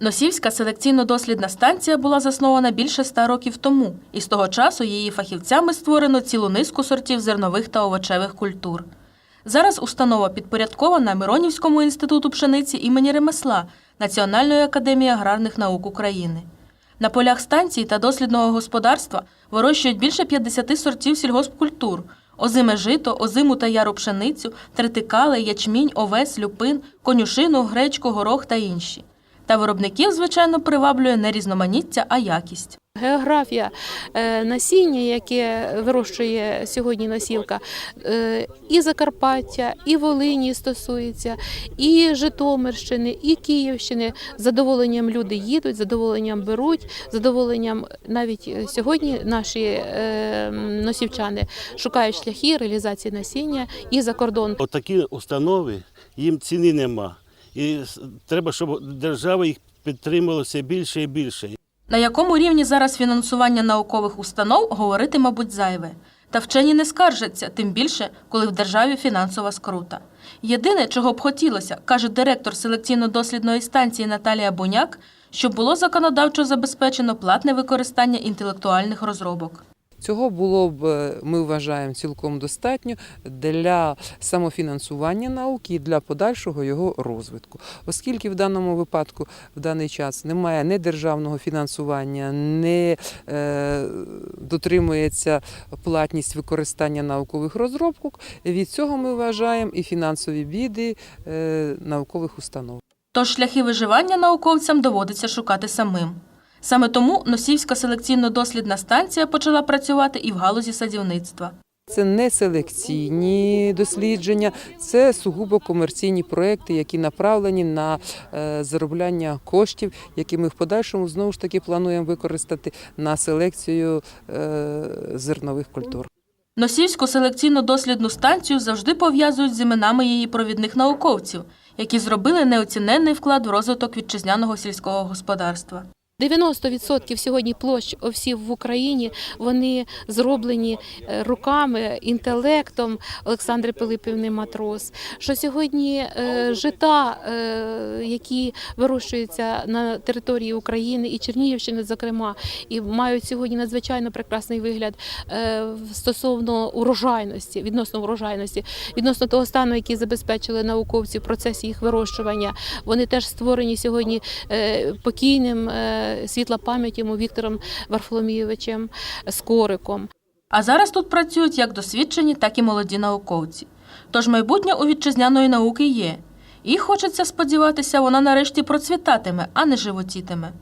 Носівська селекційно-дослідна станція була заснована більше ста років тому, і з того часу її фахівцями створено цілу низку сортів зернових та овочевих культур. Зараз установа підпорядкована Миронівському інституту пшениці імені Ремесла Національної академії аграрних наук України. На полях станції та дослідного господарства вирощують більше 50 сортів сільгоспкультур – озиме жито, озиму та яру пшеницю, тритикали, ячмінь, овес, люпин, конюшину, гречку, горох та інші. Та виробників, звичайно, приваблює не різноманіття, а якість. Географія е, насіння, яке вирощує сьогодні носілка, е, і Закарпаття, і Волині стосується, і Житомирщини, і Київщини. З задоволенням люди їдуть, з задоволенням беруть, з задоволенням навіть сьогодні наші е, носівчани шукають шляхи реалізації насіння і за кордон. Отакі установи, їм ціни нема. І треба, щоб держава їх підтримувала все більше і більше. На якому рівні зараз фінансування наукових установ говорити, мабуть, зайве. Та вчені не скаржаться, тим більше, коли в державі фінансова скрута. Єдине, чого б хотілося, каже директор селекційно-дослідної станції Наталія Буняк, щоб було законодавчо забезпечено платне використання інтелектуальних розробок. Цього було б, е, ми вважаємо, цілком достатньо для самофінансування науки і для подальшого його розвитку. Оскільки в даному випадку в даний час немає ні державного фінансування, не е, дотримується платність використання наукових розробок, від цього ми вважаємо і фінансові біди е, наукових установ. Тож шляхи виживання науковцям доводиться шукати самим. Саме тому Носівська селекційно-дослідна станція почала працювати і в галузі садівництва. Це не селекційні дослідження, це сугубо комерційні проекти, які направлені на е, заробляння коштів, які ми в подальшому знову ж таки плануємо використати на селекцію е, зернових культур. Носівську селекційно-дослідну станцію завжди пов'язують з іменами її провідних науковців, які зробили неоціненний вклад в розвиток вітчизняного сільського господарства. 90% сьогодні площ овсів в Україні вони зроблені е, руками, інтелектом Олександри Пилипівни Матрос. Що сьогодні е, жита, е, які вирощуються на території України і Чернігівщини, зокрема, і мають сьогодні надзвичайно прекрасний вигляд стосовно урожайності, відносно урожайності, відносно того стану, який забезпечили науковці в процесі їх вирощування. Вони теж створені сьогодні покійним світла пам'ять йому Віктором Варфоломійовичем Скориком. А зараз тут працюють як досвідчені, так і молоді науковці. Тож майбутнє у вітчизняної науки є. І хочеться сподіватися, вона нарешті процвітатиме, а не животітиме.